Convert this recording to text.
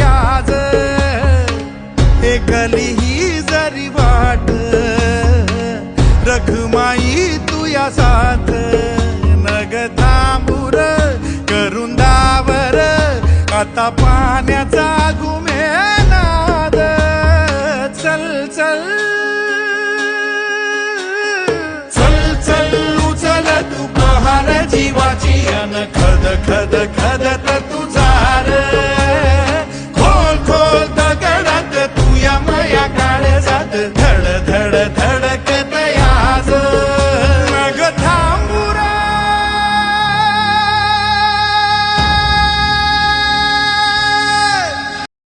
आज एकली ही जरी वाट. रखमाई तू या साथ. नग थांबूर करून दावर. आता पाण्याचा घुमेनाद चल चल. चल चल उचल तू पहार जीवाची अन खद खद खद तुझा या काळ जात धड धड